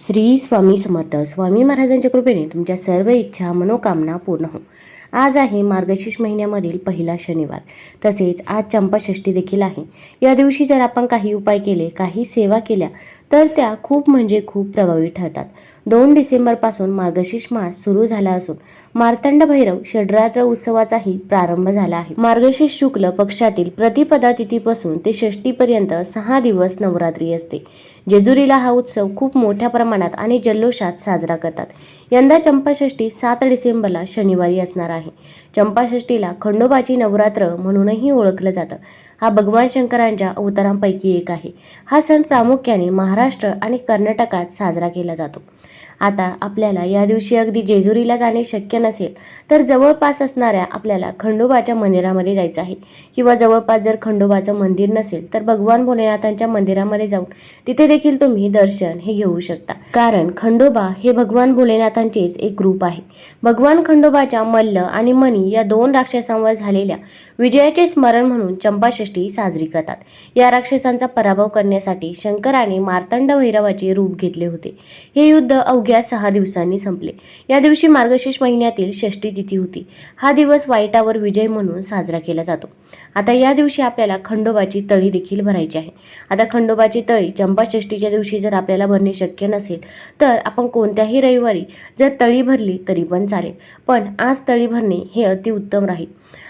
श्री स्वामी समर्थ. स्वामी महाराजांच्या कृपेने तुमच्या सर्व इच्छा मनोकामना पूर्ण हो. आज आहे मार्गशीर्ष महिन्यामधील पहिला शनिवार. तसेच आज चंपाषष्ठी देखील आहे. या दिवशी जर आपण काही उपाय केले काही सेवा केल्या तर त्या खूप म्हणजे खूप प्रभावी ठरतात. दोन डिसेंबरपासून मार्गशीर्ष मास सुरू झाला असून मार्तंड भैरव षडरात्र उत्सवाचाही प्रारंभ झाला आहे. मार्गशीर्ष शुक्ल पक्षातील प्रतिपदा तिथीपासून ते षष्टीपर्यंत सहा दिवस नवरात्री असते. जेजुरीला हा उत्सव खूप मोठ्या प्रमाणात आणि जल्लोषात साजरा करतात. यंदा चंपाषष्ठी सात डिसेंबरला शनिवारी असणार आहे. चंपाषष्ठीला खंडोबाची नवरात्र म्हणूनही ओळखलं जातं. हा भगवान शंकरांच्या अवतारांपैकी एक आहे. हा सण प्रामुख्याने महाराष्ट्र आणि कर्नाटकात साजरा केला जातो. आता आपल्याला या दिवशी अगदी जेजुरीला जाणे शक्य नसेल तर जवळपास असणाऱ्या आपल्याला खंडोबाच्या मंदिरामध्ये जायचं आहे. किंवा जवळपास जर खंडोबाचं मंदिर नसेल तर भगवान भोलेनाथांच्या मंदिरामध्ये जाऊन तिथे देखील तुम्ही दर्शन हे घेऊ शकता. कारण खंडोबा हे भगवान भोलेनाथांचेच एक रूप आहे. भगवान खंडोबाच्या मल्ल आणि मणी या दोन राक्षसांवर झालेल्या विजयाचे स्मरण म्हणून चंपाषष्ठी साजरी करतात. या राक्षसांचा पराभव करण्यासाठी शंकराने मार्तंड भैरवाचे रूप घेतले होते. हे युद्ध अवघ्या सहा दिवसांनी संपले. या दिवशी मार्गशीर्ष महिन्यातील षष्ठी तिथी होती. हा दिवस वाईटावर विजय म्हणून साजरा केला जातो. आता या दिवशी आपल्याला खंडोबाची तळी देखील भरायची आहे. आता खंडोबाची तळी चंपाषष्ठीच्या दिवशी जर आपल्याला भरणे शक्य नसेल तर आपण कोणत्याही रविवारी जर तळी भरली तरी पण चालेल. पण आज तळी भरणे हे अतिउत्तम राहील.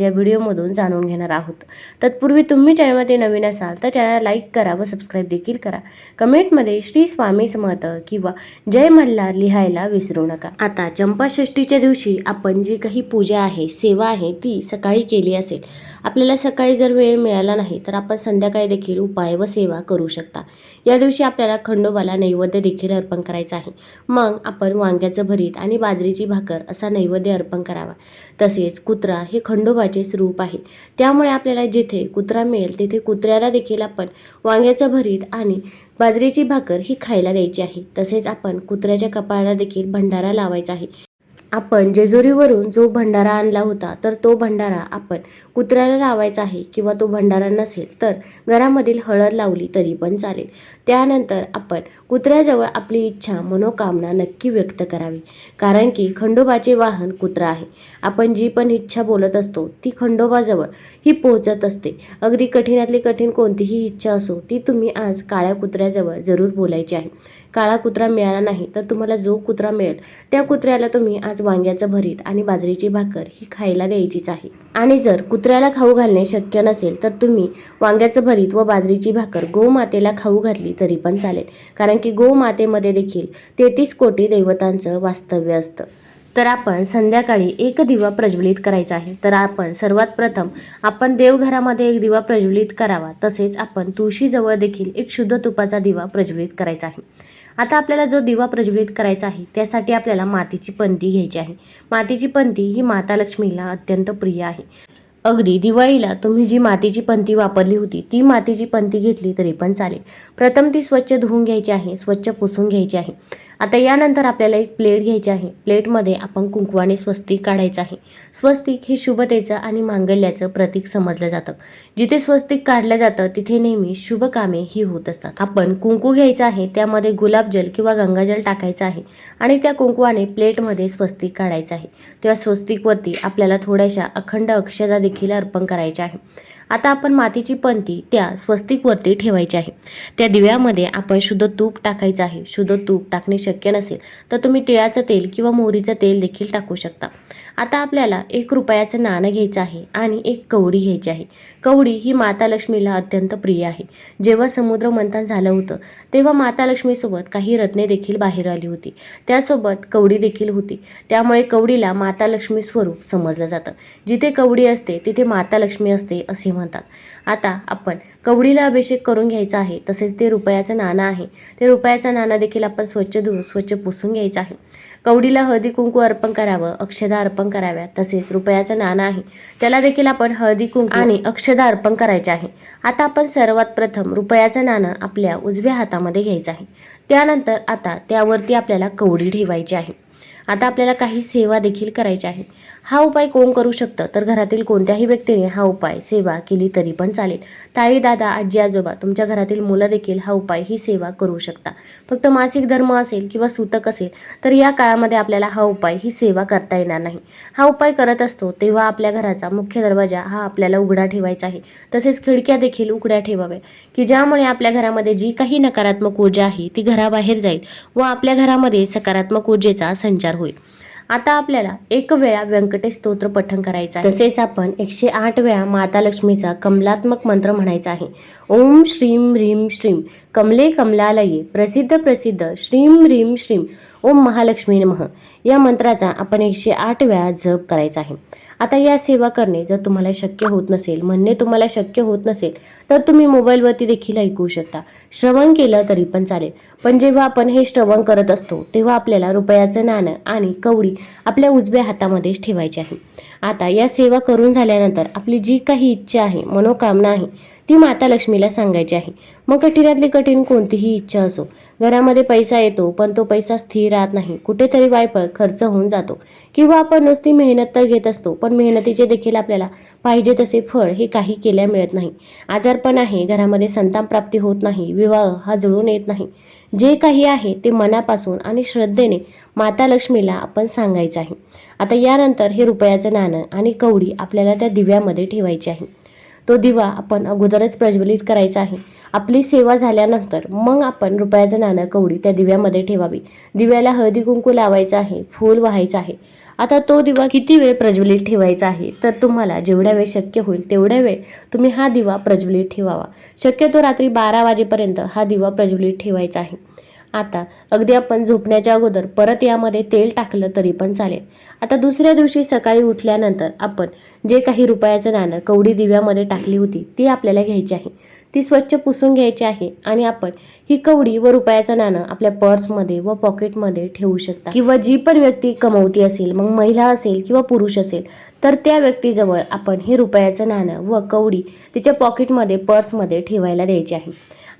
या व्हिडिओमधून जाणून घेणार आहोत. तत्पूर्वी तुम्ही चॅनलमध्ये नवीन असाल तर चॅनल लाईक करा व सबस्क्राईब देखील करा. कमेंटमध्ये श्री स्वामी समर्थ किंवा जय मल्हार लिहायला विसरू नका. आता चंपाषष्ठीच्या दिवशी आपण जी काही पूजा आहे सेवा आहे ती सकाळी केली असेल. आपल्याला सकाळी जर वेळ मिळाला नाही तर आपण संध्याकाळी देखील उपाय व सेवा करू शकता. या दिवशी आपल्याला खंडोबाला नैवेद्य देखील अर्पण करायचं आहे. मग आपण वांग्याचं भरीत आणि बाजरीची भाकर असा नैवेद्य अर्पण करावा. तसेच कुत्रा हे खंडोबा खंडोबाचेच रूप आहे. त्यामुळे आपल्याला जिथे कुत्रा मिळेल तिथे कुत्र्याला देखील आपण वांग्याचं भरीत आणि बाजरीची भाकर ही खायला द्यायची आहे. तसेच आपण कुत्र्याच्या कपाळाला देखील भंडारा लावायचा आहे. आपण जेजुरीवरून जो भंडारा आणला होता तर तो भंडारा आपण कुत्र्याला लावायचा आहे किंवा तो भंडारा नसेल तर घरामधील हळद लावली तरी पण चालेल. त्यानंतर आपण कुत्र्याजवळ आपली इच्छा मनोकामना नक्की व्यक्त करावी. कारण की खंडोबाचे वाहन कुत्रा आहे. आपण जी पण इच्छा बोलत असतो ती खंडोबाजवळ ही पोहोचत असते. अगदी कठीणातली कठीण कोणतीही इच्छा असो ती तुम्ही आज काळ्या कुत्र्याजवळ जरूर बोलायची आहे. काळा कुत्रा मिळाला नाही तर तुम्हाला जो कुत्रा मिळेल त्या कुत्र्याला तुम्ही आज वांग्याचं भरीत आणि बाजरीची भाकर ही खायला द्यायचीच आहे. आणि जर कुत्र्याला खाऊ घालणे शक्य नसेल तर तुम्ही वांग्याचं भरीत व बाजरीची भाकर गोमातेला खाऊ घातली तरी पण चालेल. कारण की गोमातेमध्ये देखील तेहतीस कोटी देवतांचं वास्तव्य असतं. तर आपण संध्याकाळी एक दिवा प्रज्वलित करायचा आहे. तर आपण सर्वात प्रथम आपण देवघरामध्ये एक दिवा प्रज्वलित करावा. तसेच आपण तुळशीजवळ देखील एक शुद्ध तुपाचा दिवा प्रज्वलित करायचा आहे. आता आपल्याला जो दिवा प्रज्वलित करायचा आहे त्यासाठी आपल्याला मातीची पंती घ्यायची आहे. मातीची पंती ही माता लक्ष्मीला अत्यंत प्रिय आहे. अगदी दिवाळीला तुम्ही जी मातीची पंती वापरली होती ती मातीची पंती घेतली तरी पण चालेल. प्रथम ती स्वच्छ धुवून घ्यायची आहे स्वच्छ पुसून घ्यायची आहे. आता यानंतर आपल्याला एक प्लेट घ्यायची आहे. प्लेटमध्ये आपण कुंकवाने स्वस्तिक काढायचं आहे. स्वस्तिक हे शुभतेचं आणि मांगल्याचं प्रतीक समजलं जातं. जिथे स्वस्तिक काढलं जातं तिथे नेहमी शुभ कामे ही होत असतात. आपण कुंकू घ्यायचं आहे त्यामध्ये गुलाबजल किंवा गंगाजल टाकायचं आहे आणि त्या कुंकवाने प्लेटमध्ये स्वस्तिक काढायचं आहे. तेव्हा स्वस्तिकवरती आपल्याला थोड्याशा अखंड अक्षरा देखील अर्पण करायच्या आहे. आता आपण मातीची पंती त्या स्वस्तिकवरती ठेवायची आहे. त्या दिव्यामध्ये आपण शुद्ध तूप टाकायचं आहे. शुद्ध तूप टाकणे शक्य नसेल तर तुम्ही तिळाचं तेल किंवा मोहरीचं तेल देखील टाकू शकता. आता आपल्याला एक रुपयाचं नाणं घ्यायचं आहे आणि एक कवडी घ्यायची आहे. कवडी ही माता लक्ष्मीला अत्यंत प्रिय आहे. जेव्हा समुद्र मंथन झालं होतं तेव्हा माता लक्ष्मीसोबत काही रत्ने देखील बाहेर आली होती. त्यासोबत कवडी देखील होती. त्यामुळे कवडीला माता लक्ष्मी स्वरूप समजलं जातं. जिथे कवडी असते तिथे माता लक्ष्मी असते असे म्हणतात. आता आपण कवडीला अभिषेक करून घ्यायचा आहे. तसेच ते रुपयाचं नाणं आहे. ते रुपयाचं नाणं देखील आपण स्वच्छ धुवून स्वच्छ पुसून घ्यायचं आहे. कवडीला हळदी कुंकू अर्पण करावं अक्षदा अर्पण कराव्या तसेच रुपयाचं नाणं आहे. त्याला देखील आपण हळदी कुंकू आणि अक्षदा अर्पण करायचे आहे. आता आपण सर्वात प्रथम रुपयाचं नाणं आपल्या उजव्या हातामध्ये घ्यायचं आहे. त्यानंतर आता त्यावरती आपल्याला कवडी ठेवायची आहे. आता आपल्याला काही सेवा देखील करायची आहे हा उपाय कोण करू शकतं? तर घरातील कोणत्याही व्यक्तीने हा उपाय सेवा केली तरी पण चालेल. ताई दादा आजी आजोबा तुमच्या घरातील मुलं देखील हा उपाय ही सेवा करू शकता. फक्त मासिक धर्म असेल किंवा सूतक असेल तर या काळामध्ये आपल्याला हा उपाय ही सेवा करता येणार नाही. हा उपाय करत असतो तेव्हा आपल्या घराचा मुख्य दरवाजा हा आपल्याला उघडा ठेवायचा आहे. तसेच खिडक्या देखील उघड्या ठेवाव्या. की ज्यामुळे आपल्या घरामध्ये जी काही नकारात्मक ऊर्जा आहे ती घराबाहेर जाईल व आपल्या घरामध्ये सकारात्मक ऊर्जेचा संचार होईल. आता आपल्याला एक वेळा व्यंकटेश स्तोत्र पठण करायचं आहे. तसेच आपण एकशे आठ वेळा माता लक्ष्मीचा कमलात्मक मंत्र म्हणायचा आहे. ओम श्रीम ह्रीम श्रीम कमले कमलालये. प्रसिद्ध प्रसिद्ध. श्रीम ह्रीम श्रीम ओम महालक्ष्मी नमः. या मंत्राचा आपण एकशे आठ वेळा जप करायचा आहे. आता या सेवा करणे जर तुम्हाला शक्य होत नसेल म्हणणे तुम्हाला शक्य होत नसेल तर तुम्ही मोबाईलवरती देखील ऐकू शकता. श्रवण केलं तरी पण चालेल. पण जेव्हा आपण हे श्रवण करत असतो तेव्हा आपल्याला रुपयाचं नाणं आणि कवडी आपल्या उजव्या हातामध्येच ठेवायची आहे. आता या सेवा करून झाल्यानंतर आपली जी काही इच्छा आहे मनोकामना आहे ती माता लक्ष्मीला सांगायची आहे. मग कठीणातली कठीण कोणतीही इच्छा असो. घरामध्ये पैसा येतो पण तो पैसा स्थिर राहत नाही. कुठेतरी वायफळ खर्च होऊन जातो. किंवा आपण नुसती मेहनत तर घेत असतो पण मेहनतीचे देखील आपल्याला पाहिजे तसे फळ हे काही केल्या मिळत नाही. आजारपण आहे घरामध्ये संतान प्राप्ती होत नाही विवाह हा जुळून येत नाही. जे काही आहे ते मनापासून आणि श्रद्धेने माता लक्ष्मीला आपण सांगायचं आहे. आता यानंतर हे रुपयाचं नाणं आणि कवडी आपल्याला त्या दिव्यामध्ये ठेवायची आहे. तो दिवा आपण अगोदरच प्रज्वलित करायचा आहे. आपली सेवा झाल्यानंतर मग आपण रुपयाचं नाणं कवडी त्या दिव्यामध्ये ठेवावी. दिव्याला हळदी कुंकू लावायचं आहे फूल व्हायचं आहे. आता तो दिवा किती वेळ प्रज्वलित ठेवायचा आहे? तर तुम्हाला जेवढ्या वेळ शक्य होईल तेवढ्या वेळ तुम्ही हा दिवा प्रज्वलित ठेवावा. शक्यतो रात्री बारा वाजेपर्यंत हा दिवा प्रज्वलित ठेवायचा आहे. आता अगदी आपण झोपण्याच्या अगोदर परत यामध्ये तेल टाकलं तरी पण चालेल. आता दुसऱ्या दिवशी सकाळी उठल्यानंतर आपण जे काही रुपयाचं नाणं कवडी दिव्यामध्ये टाकली होती ती आपल्याला घ्यायची आहे. ती स्वच्छ पुसून घ्यायची आहे आणि आपण ही कवडी व रुपयाचं नाणं आपल्या पर्समध्ये व पॉकेटमध्ये ठेवू शकता. किंवा जी पण व्यक्ती कमवती असेल मग महिला असेल किंवा पुरुष असेल तर त्या व्यक्तीजवळ आपण हे रुपयाचं नाणं व कवडी तिच्या पॉकेटमध्ये पर्समध्ये ठेवायला द्यायची आहे.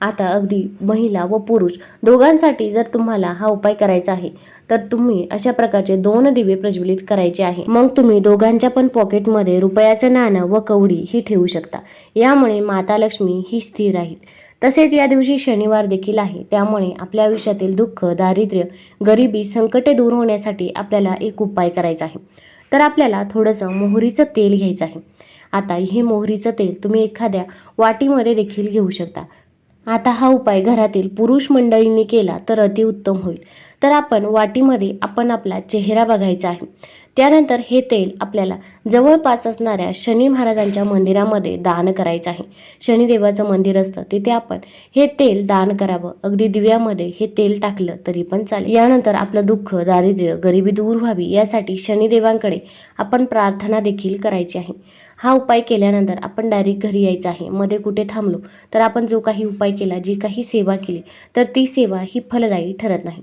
आता अगदी महिला व पुरुष दोघांसाठी जर तुम्हाला हा उपाय करायचा आहे तर तुम्ही अशा प्रकारचे दोन दिवे प्रज्वलित करायचे आहे. मग तुम्ही दोघांच्या पण पॉकेटमध्ये रुपयाचं नाणं व कवडी ही ठेवू शकता. यामुळे माता लक्ष्मी ही स्थिर राहील. तसेच या दिवशी शनिवार देखील आहे. त्यामुळे आपल्या आयुष्यातील दुःख दारिद्र्य गरिबी संकटे दूर होण्यासाठी आपल्याला एक उपाय करायचा आहे. तर आपल्याला थोडंसं मोहरीचं तेल घ्यायचं आहे. आता हे मोहरीचं तेल तुम्ही एखाद्या वाटीमध्ये देखील घेऊ शकता. आता हा उपाय घरातील पुरुष मंडळींनी केला तर अतिउत्तम होईल. तर आपण वाटीमध्ये आपण आपला चेहरा बघायचा आहे. त्यानंतर हे तेल आपल्याला जवळपास असणाऱ्या शनी महाराजांच्या मंदिरामध्ये दान करायचं आहे. शनिदेवाचं मंदिर असतं तिथे आपण हे तेल दान करावं. अगदी दिव्यामध्ये हे तेल टाकलं तरी पण चालेल. यानंतर आपलं दुःख दारिद्र्य गरिबी दूर व्हावी यासाठी शनिदेवांकडे आपण प्रार्थना देखील करायची आहे. हा उपाय केल्यानंतर आपण डायरेक्ट घरी यायचं आहे. मध्ये कुठे थांबलो तर आपण जो काही उपाय केला जी काही सेवा केली तर ती सेवा ही फलदायी ठरत नाही.